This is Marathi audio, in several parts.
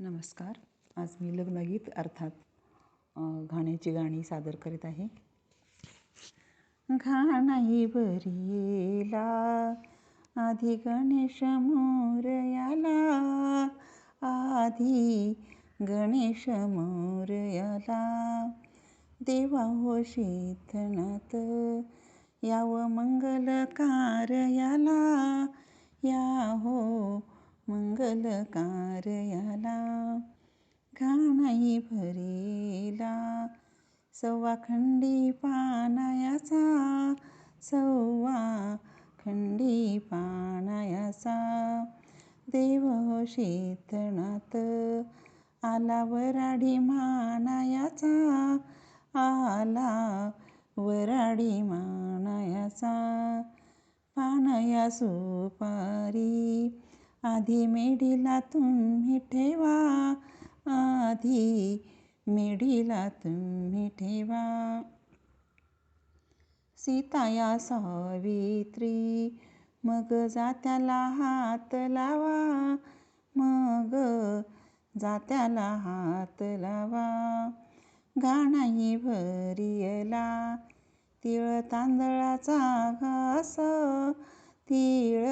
नमस्कार. आज मी लग्नगीत अर्थात घाण्याची गाणी सादर करीत आहे. घाणाई बरीला आधी गणेश मोरयाला आधी गणेश मोरयाला. देवा हो शीतनाथ याव मंगल याला या मंगल कार्याला घाणाई भरेला. सव्वा खंडी पानायाचा सव्वा खंडी पानायाचा. देव शीतनाथ आला वराडी मानायाचा आला वराडी मानायाचा. पानया सुपारी आधी मेढीला तुम्ही ठेवा आधी मेढीला तुम्ही ठेवा. सीताया सावित्री मग जात्याला हात लावा मग जात्याला हात लावा. गाणाई भरियला तिळ तांदळाचा घास तिळ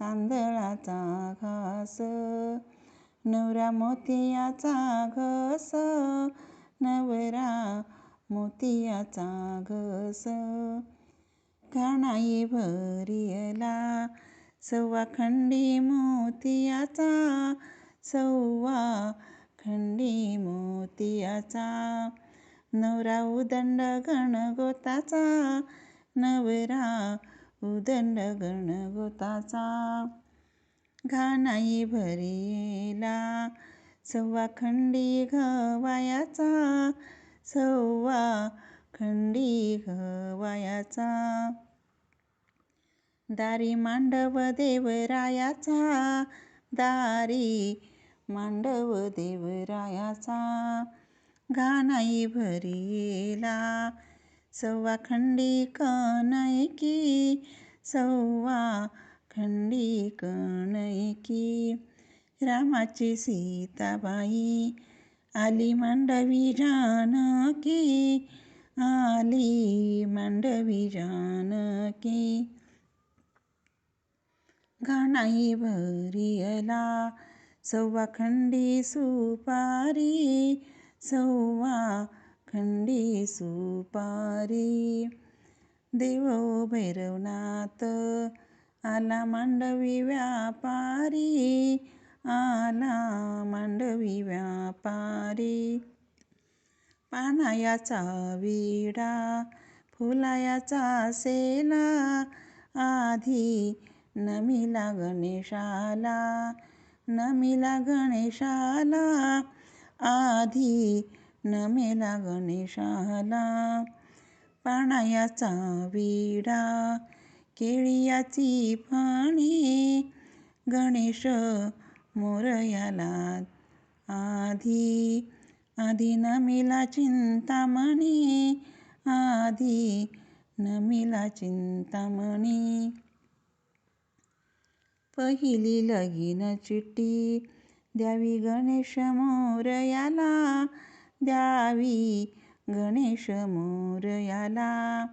तांदळाचा घास नवरा मोतियाचा घस नवरा मोतियाचा घस. घाणाई भरियला सव्वा खंडी मोतियाचा सव्वा खंडी मोतियाचा. नवरा उदंड गणगोताचा नवरा उदंड गणगोताचा घाणाई भरिला. सव्वा खंडी घवायाचा सव्वा खंडी घवायाचा. दारी मांडव देवरायाचा दारी मांडव देवरायाचा. घाणाई भरिला. सव्वा खंडी कनैकी सव्वा खंडी कनैकी रामाची सीताबाई आली मांडवी जानकी आली मांडवी जानकी. घाणाई भरियला सव्वा खंडी सुपारी सव्वा खंडी सुपारी. देव भैरवनाथ आला मांडवी व्यापारी आला मांडवी व्यापारी. पानायाचा विडा फुलायाचा सेला आधी नमिला गणेशाला नमिला गणेशाला आधी नमेला गणेशाला पाणायाचा विडा केळियाची पाणी गणेश मोरयाला आधी आधी नमिला चिंतामणी आधी नमिला चिंतामणी. पहिली लगीन चिठ्ठी द्यावी गणेश मोरयाला द्यावी. गणेश मोरयाला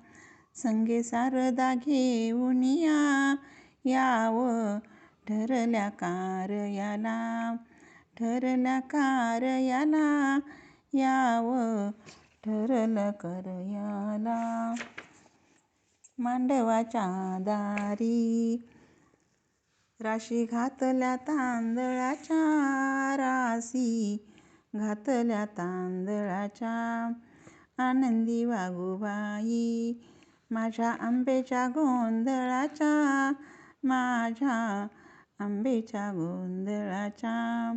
संगे सारदा घेऊन या. याव ठरल्या कारयाला ठरल्या कारयाला याव ठरलं करयाला मांडवाच्या दारी राशी घातल्या तांदळाच्या रासी घातल्या तांदळाच्या. आनंदी वागूबाई माझ्या आंब्याच्या गोंधळाच्या. माझ्या आंब्याच्या गोंधळाच्या.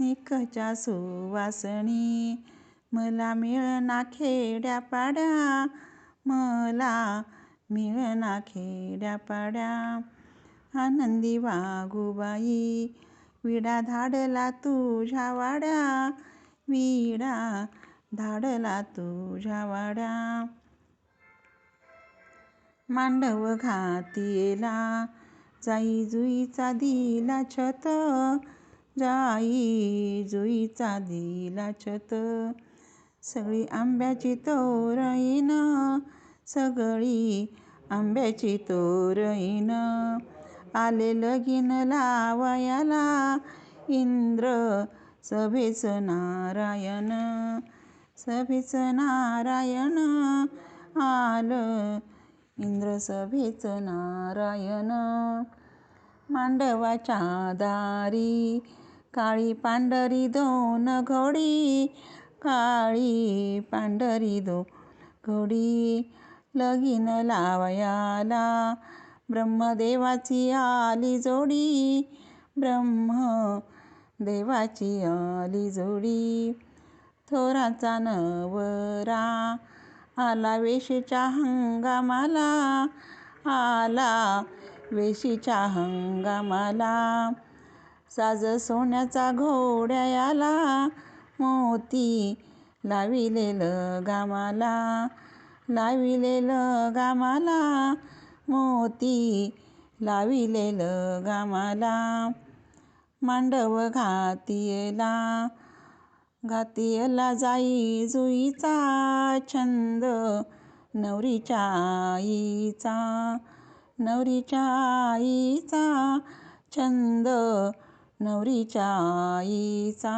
निकच्या सुवासणी मला मिळना खेड्या पाड्या. मला मिळना खेड्या पाड्या. आनंदी वाघूबाई विडा धाडला तुझ्या वाड्या विडा धाडला तुझ्या वाड्या. मांडव घातीला जाई जुईचा दिला छत जाई जुईचा दिला छत. सगळी आंब्याची तोरईन सगळी आंब्याची तोरईन आले लगीन लावयाला. इंद्र सभेच नारायण सभेच नारायण आलं. इंद्र सभेच नारायण मांडवाच्या दारी. काळी पांढरी दोन घोडी काळी पांढरी दोन घोडी. लगीन लावयाला ब्रह्मदेवाची आली जोडी ब्रह्म देवाची आली जोडी. थोराचा नवरा आला वेशीच्या हंगामाला आला वेशीच्या हंगामाला. साज सोन्याचा घोड्याला मोती लाविलेलं गामाला लाविलेलं गामाला. मोती लाविलेल गामाला. मांडव घातियला घातियला जाई जुईचा छंद नवरीच्या आईचा नवरीच्या आईचा छंद नवरीच्या आईचा.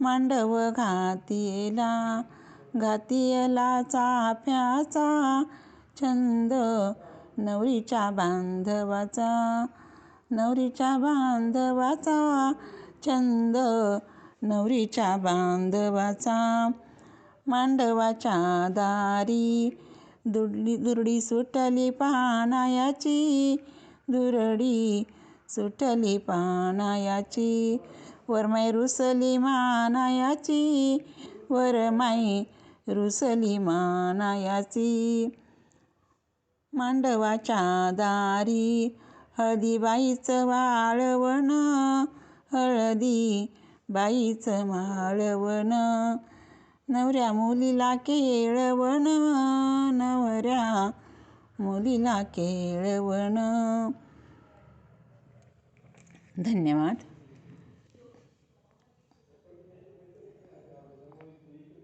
मांडव घातियला घातियला चाफ्याचा छंद नवरीच्या बांधवाचा नवरीच्या बांधवाचा छंद नवरीच्या बांधवाचा मांडवाच्या दारी दुडली दुरडी सुटली पानायाची दुरडी सुटली पानायाची वरमाई रुसली मानायाची वरमाई रुसली मानायाची. मांडवाच्या दारी हळदीबाईचं वाळवण हळदी बाईचं माळवण नवऱ्या मुलीला केळवण नवऱ्या मुलीला केळवण. धन्यवाद.